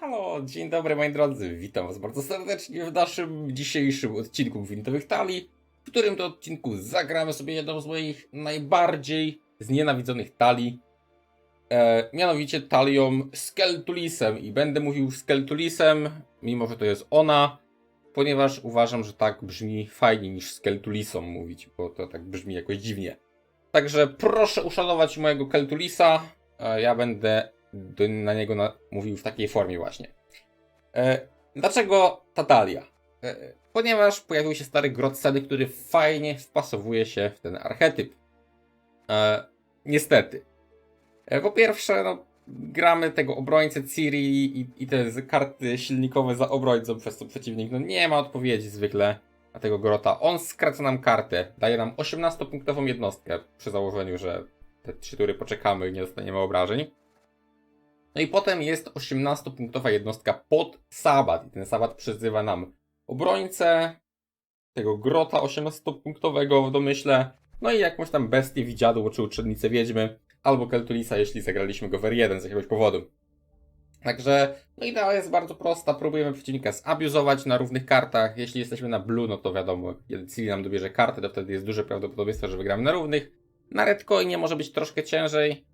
halo, dzień dobry moi drodzy, witam was bardzo serdecznie w naszym dzisiejszym odcinku Gwintowych Talii, w którym to odcinku zagramy sobie jedną z moich najbardziej znienawidzonych talii, e, mianowicie talią Skeltulisem. I będę mówił Skeltulisem, mimo że to jest ona, ponieważ uważam, że tak brzmi fajniej niż Skeltulisom mówić, bo to tak brzmi jakoś dziwnie. Także proszę uszanować mojego Keltulisa, e, ja będę do, na niego na, mówił w takiej formie właśnie. E, dlaczego ta talia? E, ponieważ pojawił się stary Grotsedy, który fajnie wpasowuje się w ten archetyp. E, niestety. E, po pierwsze, no, gramy tego obrońcę Ciri i, i te karty silnikowe za obrońcą, przez co przeciwnik no, nie ma odpowiedzi zwykle na tego Grota. On skraca nam kartę, daje nam 18-punktową jednostkę przy założeniu, że te trzy tury poczekamy i nie dostaniemy obrażeń. No i potem jest 18-punktowa jednostka pod sabat. I ten sabat przyzywa nam obrońcę, tego grota 18-punktowego w domyśle, no i jakąś tam bestię widziadło czy uczennicę wiedźmy, albo Keltulisa, jeśli zagraliśmy go w R1 z jakiegoś powodu. Także, no idea jest bardzo prosta, próbujemy przeciwnika zabiuzować na równych kartach. Jeśli jesteśmy na blue, no to wiadomo, kiedy Cili nam dobierze kartę, to wtedy jest duże prawdopodobieństwo, że wygramy na równych. Na redcoinie może być troszkę ciężej,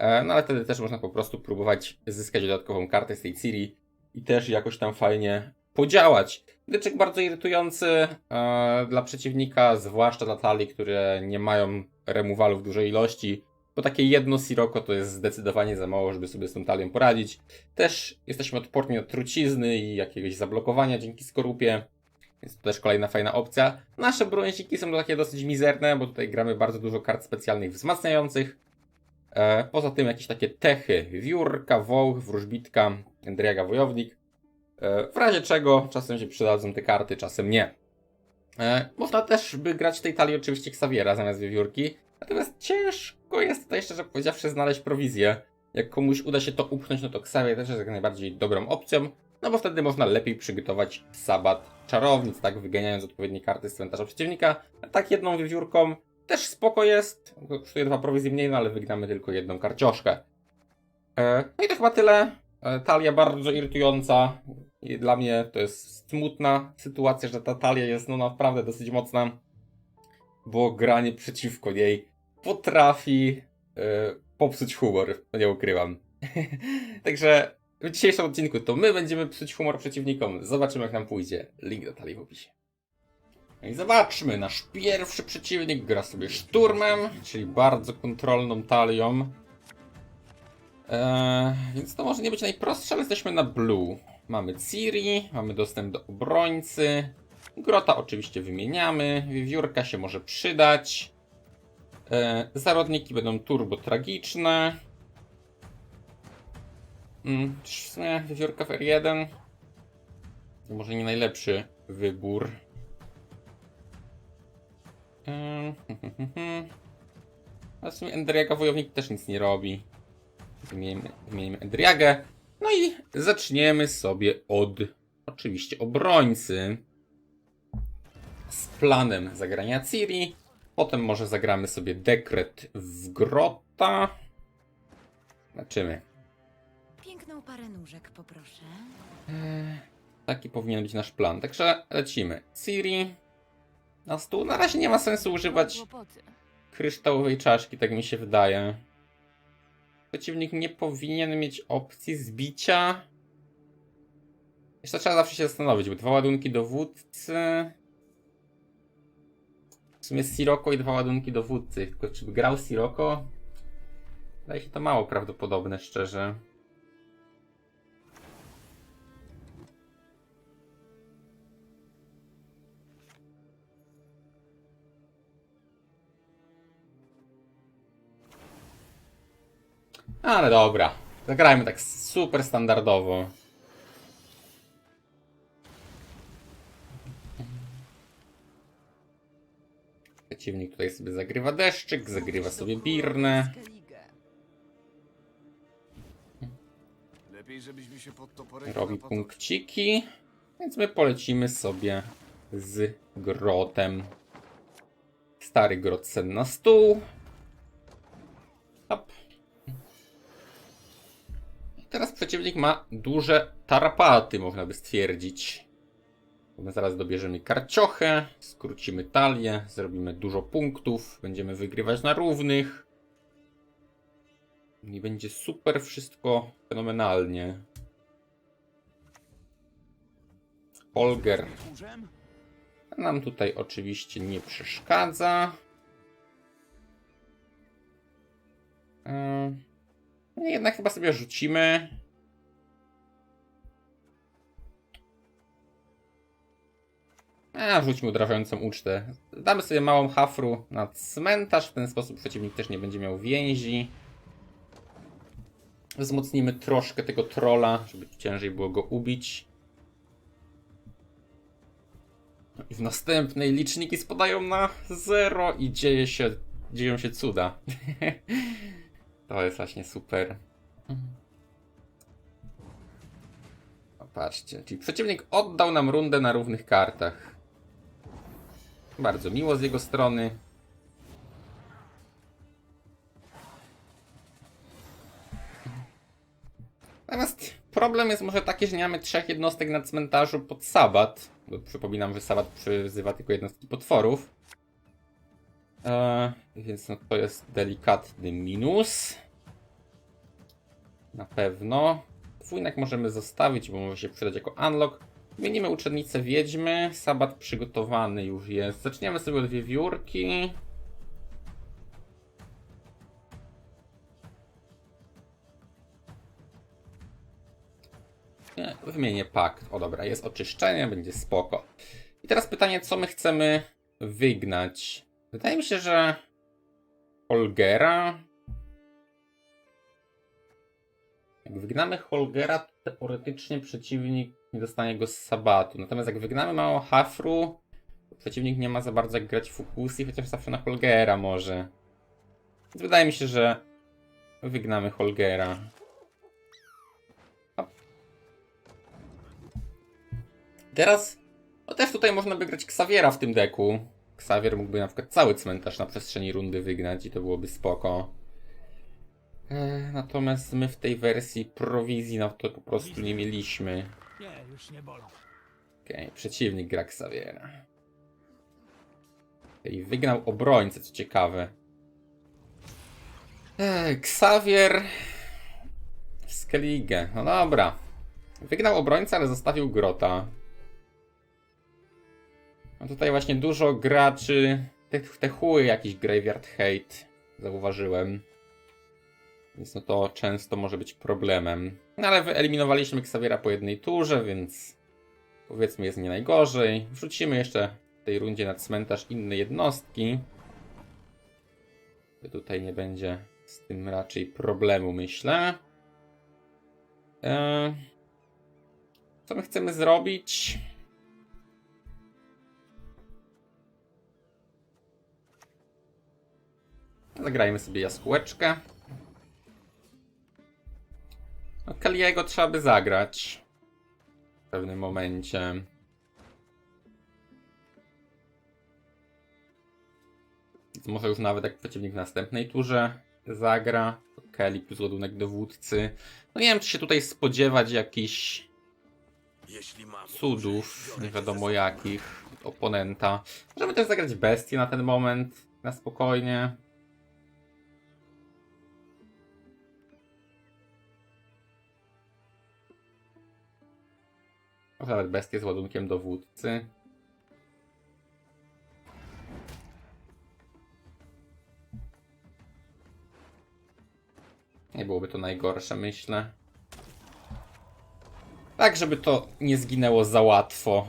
No ale wtedy też można po prostu próbować zyskać dodatkową kartę z tej Ciri i też jakoś tam fajnie podziałać. Dyczek bardzo irytujący e, dla przeciwnika, zwłaszcza dla talii, które nie mają remowalu w dużej ilości, bo takie jedno Siroko to jest zdecydowanie za mało, żeby sobie z tą talią poradzić. Też jesteśmy odporni na trucizny i jakiegoś zablokowania dzięki skorupie. Więc to też kolejna fajna opcja. Nasze brąziki są takie dosyć mizerne, bo tutaj gramy bardzo dużo kart specjalnych wzmacniających. E, poza tym jakieś takie techy, wiórka, wołch, wróżbitka, Endriaga Wojownik. E, w razie czego czasem się przydadzą te karty, czasem nie. E, można też by grać w tej talii oczywiście Xaviera zamiast wiewiórki, natomiast ciężko jest tutaj szczerze powiedziawszy znaleźć prowizję. Jak komuś uda się to upchnąć, no to Xavier też jest jak najbardziej dobrą opcją, no bo wtedy można lepiej przygotować sabat czarownic, tak, wyganiając odpowiednie karty z cmentarza przeciwnika. Tak jedną wiewiórką też spoko jest. Kosztuje dwa prowizje mniej, no ale wygramy tylko jedną karcioszkę. E, no i to chyba tyle. E, talia bardzo irytująca. I dla mnie to jest smutna sytuacja, że ta talia jest no naprawdę dosyć mocna. Bo granie przeciwko niej potrafi e, popsuć humor. Nie ukrywam. Także w dzisiejszym odcinku to my będziemy psuć humor przeciwnikom. Zobaczymy jak nam pójdzie. Link do talii w opisie. I zobaczmy, nasz pierwszy przeciwnik gra sobie szturmem, czyli bardzo kontrolną talią. Eee, więc to może nie być najprostsze, ale jesteśmy na blue. Mamy Ciri, mamy dostęp do obrońcy. Grota oczywiście wymieniamy, wiewiórka się może przydać. Eee, zarodniki będą turbo tragiczne. Mm, w sumie wiewiórka w R1 to może nie najlepszy wybór. Ym, A w sumie Endriaga Wojownik też nic nie robi. Wymienimy, wymienimy Endriagę. No i zaczniemy sobie od oczywiście obrońcy. Z planem zagrania Ciri. Potem może zagramy sobie dekret w grota. Zobaczymy. Piękną parę nóżek poproszę. Taki powinien być nasz plan. Także lecimy. Ciri. Na stół. Na razie nie ma sensu używać Kłopoty. kryształowej czaszki, tak mi się wydaje. Przeciwnik nie powinien mieć opcji zbicia. Jeszcze trzeba zawsze się zastanowić, bo dwa ładunki dowódcy. W sumie Siroko i dwa ładunki dowódcy. Tylko czy by grał Siroko? Wydaje się to mało prawdopodobne, szczerze. Ale dobra. Zagrajmy tak super standardowo. Przeciwnik tutaj sobie zagrywa deszczyk, zagrywa sobie birnę. Lepiej, żebyśmy się pod toporem Robi punkciki. Więc my polecimy sobie z grotem. Stary grot sen na stół. Hop. Teraz przeciwnik ma duże tarapaty, można by stwierdzić. My zaraz dobierzemy karciochę, skrócimy talię, zrobimy dużo punktów, będziemy wygrywać na równych. I będzie super wszystko fenomenalnie. Holger nam tutaj oczywiście nie przeszkadza. No Jednak chyba sobie rzucimy. A, rzućmy odrażającą ucztę. Damy sobie małą hafru na cmentarz. W ten sposób przeciwnik też nie będzie miał więzi. Wzmocnimy troszkę tego trolla, żeby ciężej było go ubić. No I w następnej liczniki spadają na zero i dzieje się, dzieją się cuda. to jest właśnie super. O, patrzcie, czyli przeciwnik oddał nam rundę na równych kartach. Bardzo miło z jego strony. Natomiast problem jest może taki, że nie mamy trzech jednostek na cmentarzu pod sabat. Bo przypominam, że sabat przyzywa tylko jednostki potworów. Eee, więc no to jest delikatny minus. Na pewno. Dwójnek możemy zostawić, bo może się przydać jako unlock. Zmienimy uczennicę wiedźmy. Sabat przygotowany już jest. Zaczniemy sobie od wiewiórki. Wymienię pakt. O dobra, jest oczyszczenie, będzie spoko. I teraz pytanie, co my chcemy wygnać? Wydaje mi się, że Holgera. Jak wygnamy Holgera, to teoretycznie przeciwnik nie dostanie go z sabatu. Natomiast jak wygnamy mało Hafru, to przeciwnik nie ma za bardzo jak grać Fukusi, chociaż zawsze na Holgera może. Więc wydaje mi się, że wygnamy Holgera. Teraz, no też tutaj można by grać Xaviera w tym deku. Xavier mógłby na przykład cały cmentarz na przestrzeni rundy wygnać i to byłoby spoko. E, natomiast my w tej wersji prowizji na to po prostu nie mieliśmy. Nie, już nie bolą. Okej, przeciwnik gra Xaviera. I wygnał obrońcę, co ciekawe. Eee, Xavier... Skellige. No dobra. Wygnał obrońcę, ale zostawił grota. No tutaj właśnie dużo graczy... Te, te chuły jakiś Graveyard Hate zauważyłem. Więc no to często może być problemem. No ale wyeliminowaliśmy Xaviera po jednej turze, więc powiedzmy jest nie najgorzej. Wrzucimy jeszcze w tej rundzie na cmentarz inne jednostki. Tutaj nie będzie z tym raczej problemu, myślę. Eee, co my chcemy zrobić? Zagrajmy sobie jaskółeczkę. No, Kaliego trzeba by zagrać. W pewnym momencie. Więc może już nawet jak przeciwnik w następnej turze zagra. Kelly plus ładunek dowódcy. No nie wiem, czy się tutaj spodziewać jakichś cudów, nie wiadomo jakich, od oponenta. Możemy też zagrać bestię na ten moment, na spokojnie. Może nawet bestię z ładunkiem dowódcy. Nie byłoby to najgorsze, myślę. Tak, żeby to nie zginęło za łatwo.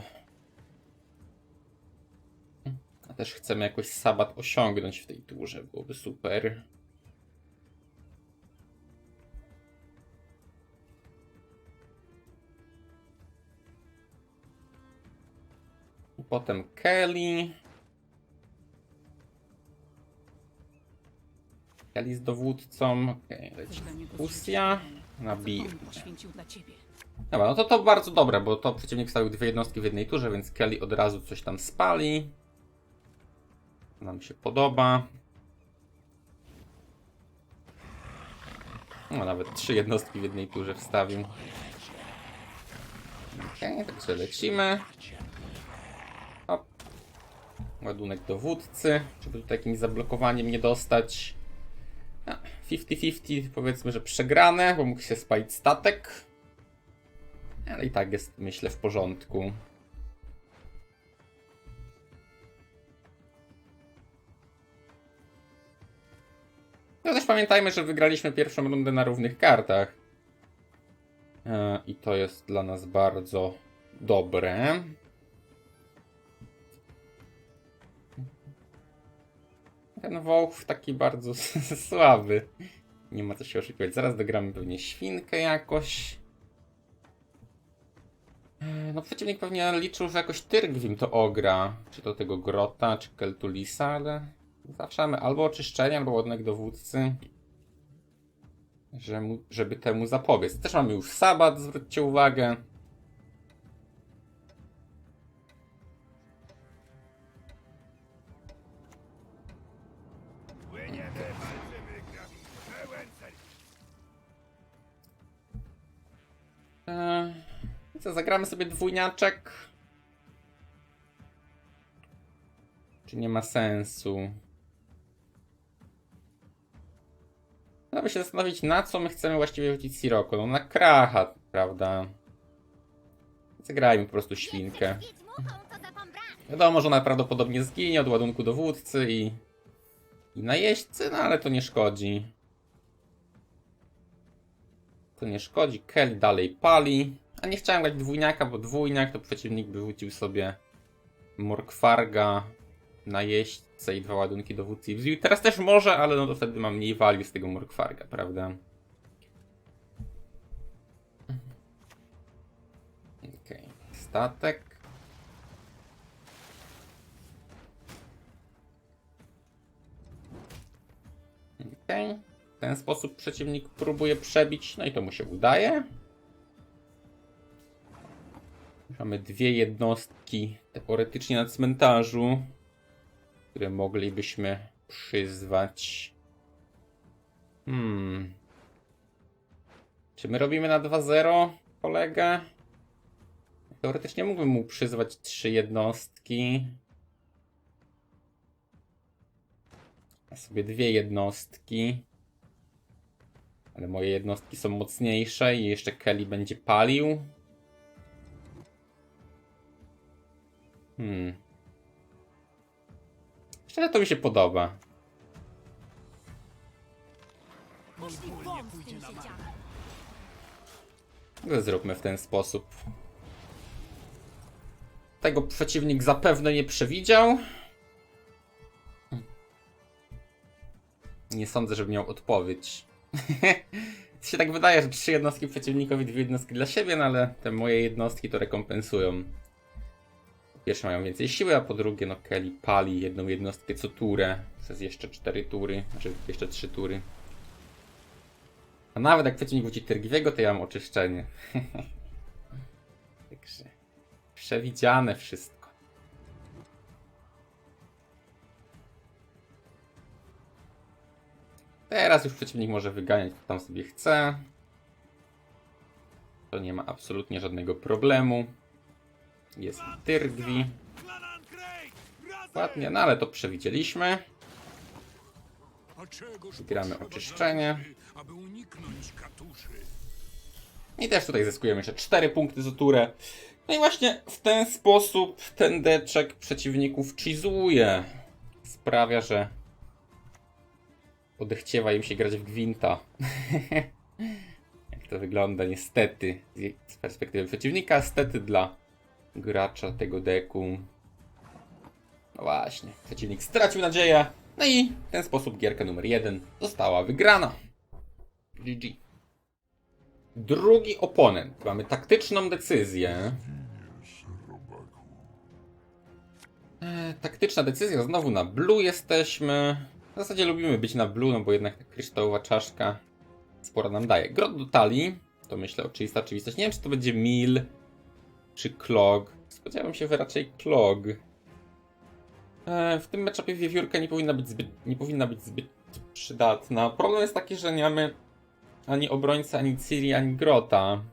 A też chcemy jakoś sabat osiągnąć w tej turze, byłoby super. Potem Kelly. Kelly z dowódcą. Okej, leci Usja. Na. Dobra, no to to bardzo dobre, bo to przeciwnik stawił dwie jednostki w jednej turze, więc Kelly od razu coś tam spali. Nam się podoba. No, nawet trzy jednostki w jednej turze wstawił. Okej, także lecimy. Ładunek dowódcy, żeby tutaj jakimś zablokowaniem nie dostać. A, 50-50 powiedzmy, że przegrane, bo mógł się spalić statek. Ale i tak jest, myślę, w porządku. No też pamiętajmy, że wygraliśmy pierwszą rundę na równych kartach. E, I to jest dla nas bardzo dobre. Ten Wołch taki bardzo słaby. Nie ma co się oszukiwać. Zaraz dogramy pewnie świnkę jakoś. E, No przeciwnik pewnie liczył, że jakoś Tyrgwim to ogra. Czy to tego Grota, czy Keltulisa, ale zawsze mamy albo oczyszczenie, albo ładunek dowódcy. Żeby temu zapobiec. Też mamy już sabat, zwróćcie uwagę. Co, zagramy sobie dwójniaczek? Czy nie ma sensu? Trzeba się zastanowić, na co my chcemy właściwie rzucić Siroko. No na kracha, prawda? Zagrajmy po prostu świnkę. Wiadomo, że ona prawdopodobnie zginie od ładunku dowódcy i, i najeźdźcy, no ale to nie szkodzi. To nie szkodzi. Kelly dalej pali. A nie chciałem grać dwójniaka, bo dwójniak to przeciwnik by rzucił sobie Morkwarga, najeźdźcę i dwa ładunki dowódcy i. Teraz też może, ale no to wtedy mam mniej value z tego Morkwarga, prawda? Okej, statek. Okej. W ten sposób przeciwnik próbuje przebić, no i to mu się udaje. Mamy dwie jednostki teoretycznie na cmentarzu, które moglibyśmy przyzwać. Hmm. Czy my robimy na 2-0 kolegę? Teoretycznie mógłbym mu przyzwać trzy jednostki. A sobie dwie jednostki. Ale moje jednostki są mocniejsze i jeszcze Kelly będzie palił. Hmm. Szczerze to mi się podoba. To zróbmy w ten sposób. Tego przeciwnik zapewne nie przewidział. Nie sądzę, żeby miał odpowiedź. to się tak wydaje, że trzy jednostki przeciwnikowi, dwie jednostki dla siebie, no ale te moje jednostki to rekompensują. Pierwsze mają więcej siły, a po drugie no Kelly pali jedną jednostkę co turę przez jeszcze cztery tury, znaczy jeszcze trzy tury. A nawet jak przeciwnik wróci Tyrgiwego, to ja mam oczyszczenie. Także przewidziane wszystko. Teraz już przeciwnik może wyganiać, kto tam sobie chce. To nie ma absolutnie żadnego problemu. Jest Tyrgwi. Ładnie, no ale to przewidzieliśmy. Zbieramy oczyszczenie. I też tutaj zyskujemy jeszcze 4 punkty za turę. No i właśnie w ten sposób ten deczek przeciwników chizuje. Sprawia, że odechciewa im się grać w gwinta. Jak to wygląda niestety z- perspektywy przeciwnika, stety dla gracza tego deku. No właśnie, przeciwnik stracił nadzieję. No i w ten sposób gierka numer 1 została wygrana. GG. Drugi oponent. Mamy taktyczną decyzję. E, taktyczna decyzja, znowu na blue jesteśmy. W zasadzie lubimy być na blue, no bo jednak ta kryształowa czaszka sporo nam daje. Grot do talii, to myślę oczywista oczywistość. Nie wiem, czy to będzie mil, czy klog. Spodziewałem się, raczej klog. E, w tym meczapie wiewiórka nie powinna być zbyt, nie powinna być zbyt przydatna. Problem jest taki, że nie mamy ani obrońca, ani Ciri, ani Grota.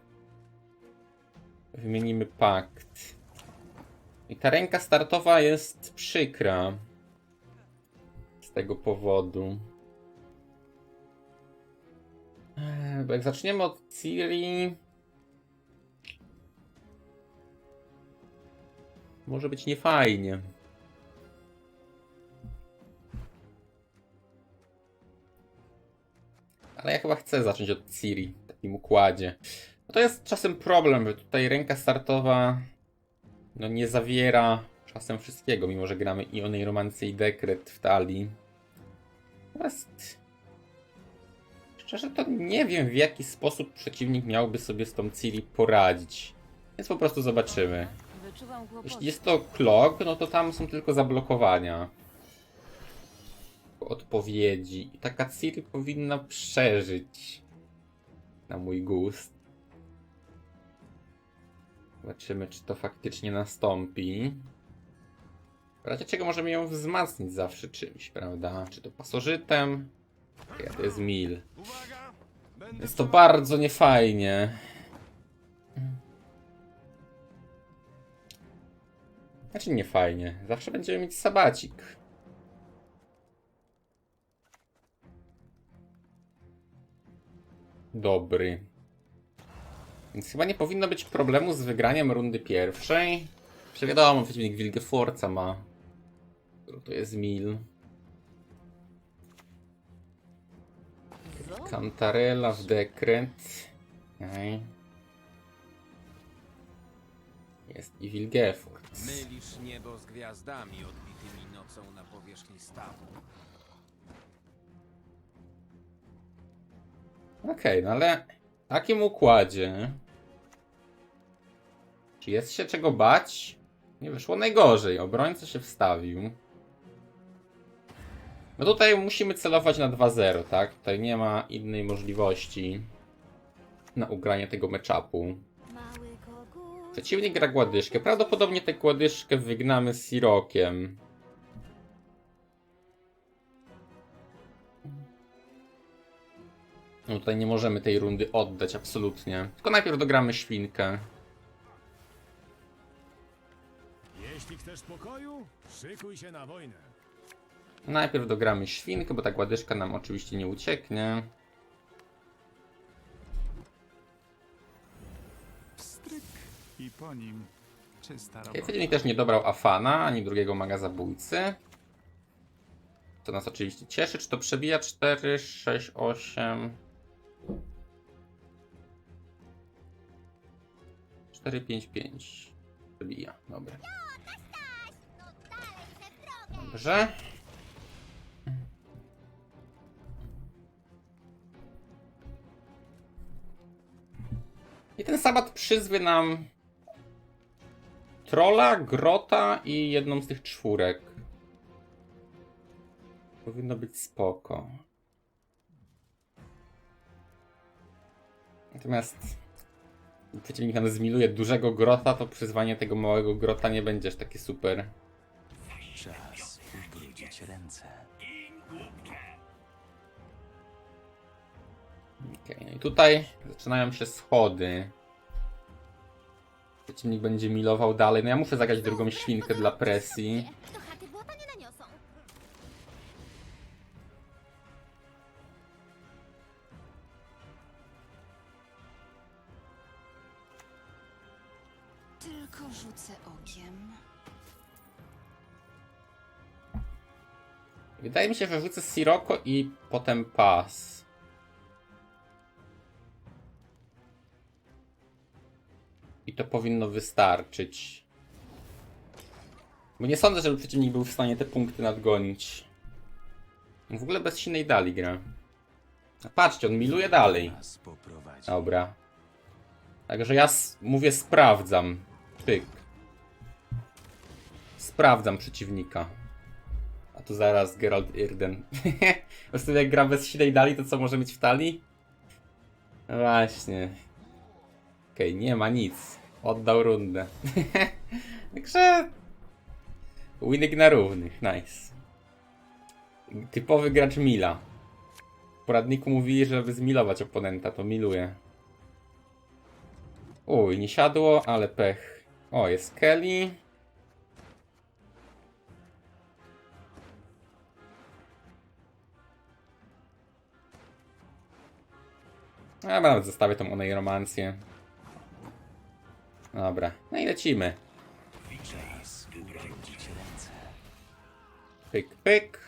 Wymienimy pakt. I ta ręka startowa jest przykra. Z tego powodu. Eee, Bo jak zaczniemy od Ciri... Może być niefajnie. Ale ja chyba chcę zacząć od Ciri w takim układzie. No to jest czasem problem, że tutaj ręka startowa no nie zawiera czasem wszystkiego, mimo że gramy i onej romancji i dekret w talii. Natomiast szczerze to nie wiem w jaki sposób przeciwnik miałby sobie z tą Ciri poradzić. Więc po prostu zobaczymy. Wyczuwam. Jeśli jest to klok, no to tam są tylko zablokowania. Odpowiedzi. I taka Ciri powinna przeżyć. Na mój gust. Zobaczymy, czy to faktycznie nastąpi. W razie czego możemy ją wzmacniać zawsze czymś, prawda? Czy to pasożytem? Ja to jest mil. Jest to bardzo niefajnie. Znaczy nie fajnie. Zawsze będziemy mieć sabacik. Dobry. Więc chyba nie powinno być problemu z wygraniem rundy pierwszej. Że wiadomo, przeciwnik Wilgeforca ma. To jest mil. Kantarela w dekret. Okej. Jest i Wilgefort. Mylisz niebo z gwiazdami odbitymi nocą na powierzchni stawu. Okej, no ale w takim układzie. Czy jest się czego bać? Nie wyszło najgorzej. Obrońca się wstawił. No tutaj musimy celować na 2-0, tak? Tutaj nie ma innej możliwości na ugranie tego matchupu. Przeciwnik gra gładyszkę. Prawdopodobnie tę gładyszkę wygnamy z Sirokiem. No tutaj nie możemy tej rundy oddać absolutnie. Tylko najpierw dogramy świnkę. Jeśli chcesz pokoju, szykuj się na wojnę. Najpierw dogramy świnkę, bo ta gładyszka nam oczywiście nie ucieknie. I po nim czysta robota. przeciwnik też nie dobrał Afana, ani drugiego maga zabójcy. To nas oczywiście cieszy. Czy to przebija 4, 6, 8... 4, 5, 5. Przebija, dobra. Dobrze. I ten sabat przyzwie nam Trolla, Grota i jedną z tych czwórek. Powinno być spoko. Natomiast przeciwnik nam zmiluje dużego grota, to przyzwanie tego małego grota nie będzie aż takie super. Czas ubrudzić ręce. Okej, no i tutaj zaczynają się schody. Przeciwnik będzie milował dalej. No ja muszę zagrać drugą świnkę dla presji. Do chaty błota nie naniosą. Tylko rzucę okiem. Wydaje mi się, że rzucę Siroko i potem pas. I to powinno wystarczyć. Bo nie sądzę, żeby przeciwnik był w stanie te punkty nadgonić. W ogóle bez silnej dali gra. A patrzcie, on miluje dalej. Dobra. Także ja mówię sprawdzam. Pyk. Sprawdzam przeciwnika. A tu zaraz Geralt Irden. Prostu jak gra bez silnej dali, to co może mieć w talii? Właśnie. Okej, nie ma nic. Oddał rundę. Także... Winek na równych, nice. Typowy gracz Mila. W poradniku mówili, żeby zmilować oponenta, to miluję. Uj, nie siadło, ale pech. O, jest Kelly. A nawet zostawię tą onej romancję. Dobra, no i lecimy. Pyk, pyk.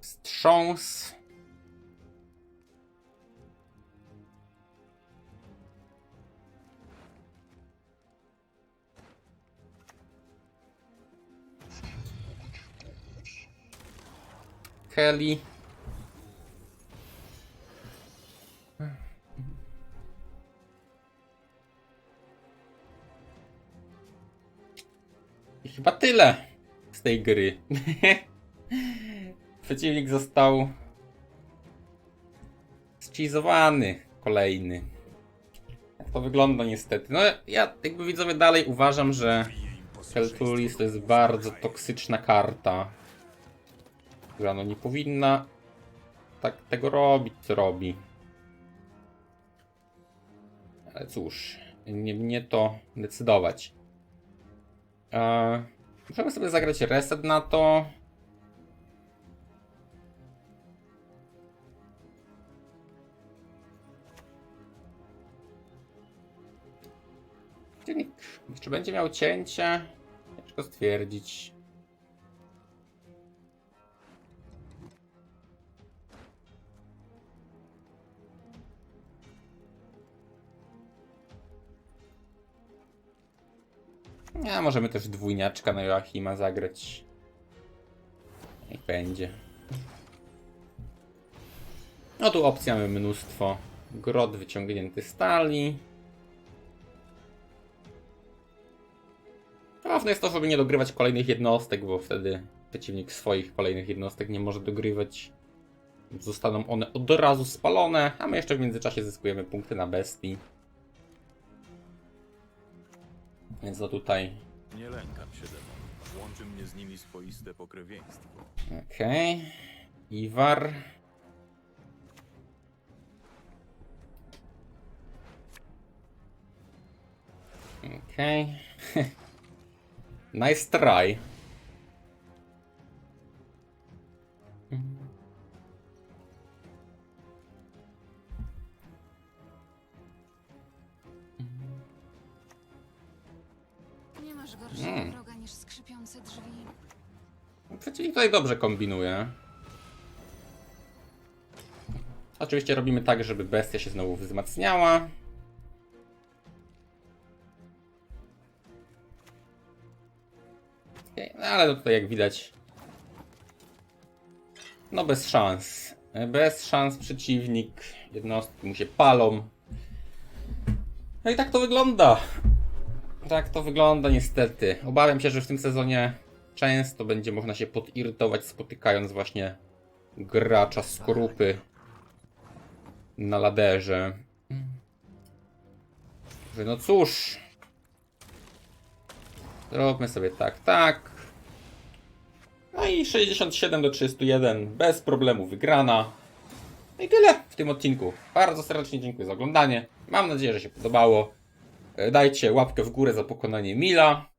Wstrząs. Kelly. I chyba tyle z tej gry. Przeciwnik został schizowany kolejny. Jak to wygląda niestety. No ja jakby widzowie dalej uważam, że Keltulis to jest bardzo toksyczna karta. Która no nie powinna tak tego robić, co robi. Ale cóż, nie mnie to decydować. Eee, możemy sobie zagrać reset na to. Czy będzie miał cięcie? Ciężko stwierdzić. A możemy też dwójniaczka na Joachima zagrać. Niech będzie. No tu opcji mamy mnóstwo. Grot wyciągnięty stali. Ważne jest to, żeby nie dogrywać kolejnych jednostek, bo wtedy przeciwnik swoich kolejnych jednostek nie może dogrywać. Zostaną one od razu spalone, a my jeszcze w międzyczasie zyskujemy punkty na bestii. Więc to tutaj Nie lękam się demonów. Łączy mnie z nimi swoiste pokrewieństwo. Okej. Iwar. Okej. nice try. Nie masz gorszego Mm. wroga niż skrzypiące drzwi. Przeciwnik tutaj dobrze kombinuje. Oczywiście robimy tak, żeby bestia się znowu wzmacniała. Okej, No ale tutaj jak widać no bez szans. Bez szans przeciwnik. Jednostki mu się palą. No i tak to wygląda. Tak to wygląda niestety. Obawiam się, że w tym sezonie często będzie można się podirytować spotykając właśnie gracza skorupy na laderze. No cóż. Zróbmy sobie tak, tak. No i 67 do 301 bez problemu wygrana. No i tyle w tym odcinku. Bardzo serdecznie dziękuję za oglądanie. Mam nadzieję, że się podobało. E, Dajcie łapkę w górę za pokonanie Mila.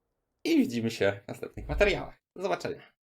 I widzimy się w następnych materiałach. Do zobaczenia.